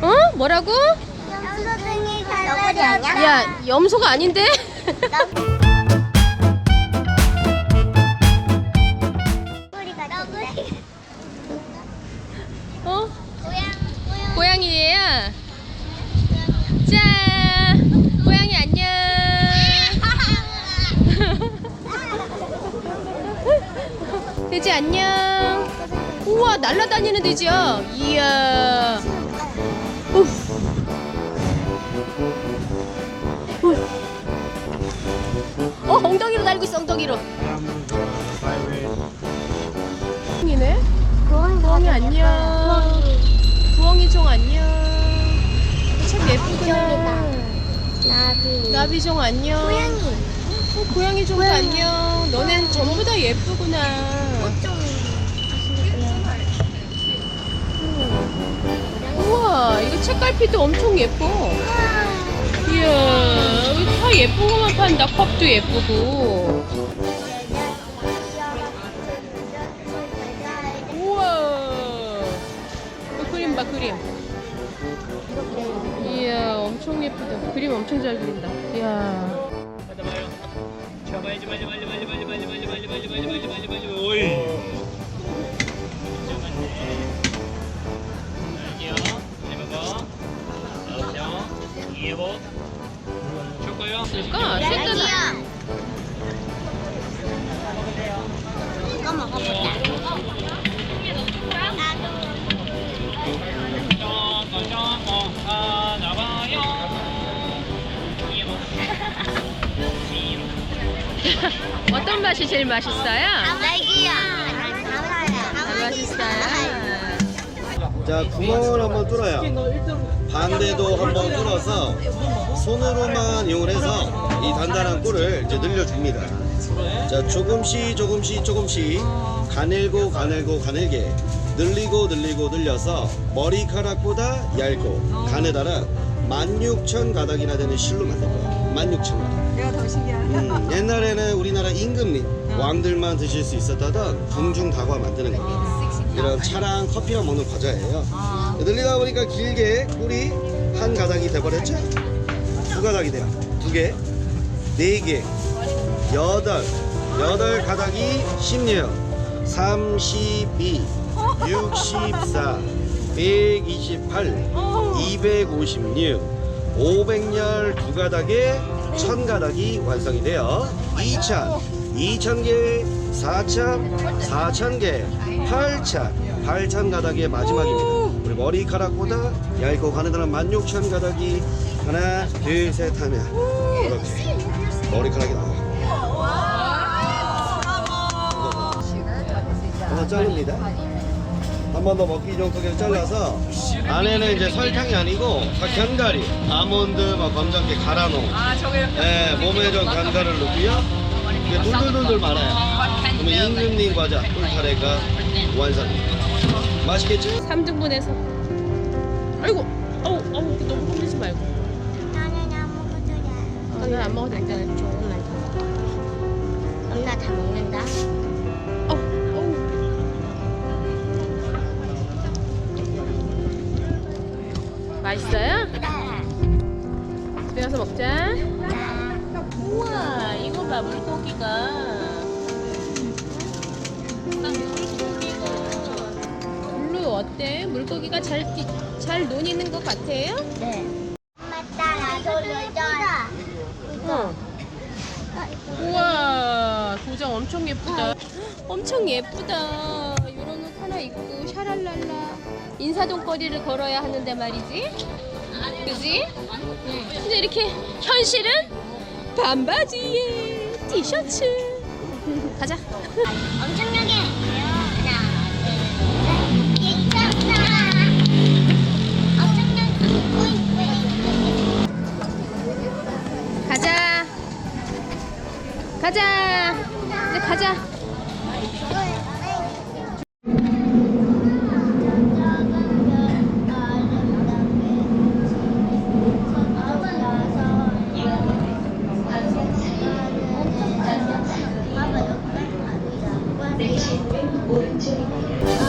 어? 뭐라고? 염소 등이 갈라졌냐? 야, 염소가 아닌데? 날아다니는 돼지야. 이야. 어, 엉덩이로 날고 있어, 엉덩이로. 이네? 부엉이 안녕. 부엉이 종 안녕. 참 예쁘구나. 나비 나비 종 안녕. 고양이 어, 고양이 종도 안녕. 너넨 전부 다 예쁘구나. 우와, 이거 책갈피도 엄청 예뻐. 이야, 다 예쁜 것만 판다. 컵도 예쁘고. 우와. 이 그림 봐, 그림. 이야, 엄청 예쁘다. 그림 엄청 잘 그린다. 이야. 받아봐요. 잡아야지 빨리 빨리 빨리 빨리 빨리 빨리 빨리 빨리 빨리 빨리 빨리 빨리 오이. 잡았네. 어떤 맛이 제일 맛있어요? 딸기야. 안 맛있어요? 자 구멍을 한번 뚫어요. 반대도 한번 뚫어서 손으로만 이용을 해서 이 단단한 꿀을 이제 늘려줍니다. 자 조금씩 조금씩 조금씩 가늘고 가늘고 가늘게 늘리고 늘리고 늘려서 머리카락보다 얇고 가느다란 16,000 가닥이나 되는 실로 만들 거예요 16,000 가닥 내가 더 신기하다. 음, 옛날에는 우리나라 임금님 왕들만 드실 수 있었다던 궁중 다과 만드는 겁니다. 이런 차랑 커피랑 먹는 과자예요. 늘리다 보니까 길게 꿀이 한 가닥이 돼버렸죠? 두 가닥이 돼요. 두 개, 네 개, 여덟, 여덟 가닥이 16, 32, 64, 128, 256, 500열 두 가닥에 천 가닥이 완성이 되어 2천, 2천 개, 4천, 4천 개, 8천, 8천 가닥의 마지막입니다. 우리 머리카락보다 얇고 가느다란 16,000 가닥이 하나, 둘, 셋 하면 이렇게 머리카락이 나와요. 하나 자릅니다. 한 번 더 먹기 좀 크게 잘라서 안에는 이제 설탕이 아니고 다 견과리, 아몬드, 뭐 검정깨 갈아 놓은 아, 저게 네, 몸에 좀 견과를 넣고요. 이게 돌돌돌돌 말아요. 그러면 임금님 과자 꿀카레가 완성입니다. 맛있겠죠? 3등분해서. 아이고, 어우, 어우, 너무 흔들지 말고. 나는 아무것도 나는 안 먹어도 되잖아. 좋은 날. 엄마 다 먹는다 맛있어요? 집에 가서 먹자. 우와, 이거 봐, 물고기가. 물고기가. 블루 어때? 물고기가 잘, 뛰- 잘 논이는 것 같아요? 네 엄마 따라 돌려줘 어. 우와, 도장 엄청 예쁘다. 엄청 예쁘다. 하나 입고 샤랄랄라 인사동 거리를 걸어야 하는데 말이지. 그지? 근데 이렇게 현실은 반바지에 티셔츠. 가자. 엄청나게 하나 둘셋 있었다 엄청나게 가자. 가자. 이제 가자. 내리실 왼 오른쪽입니다.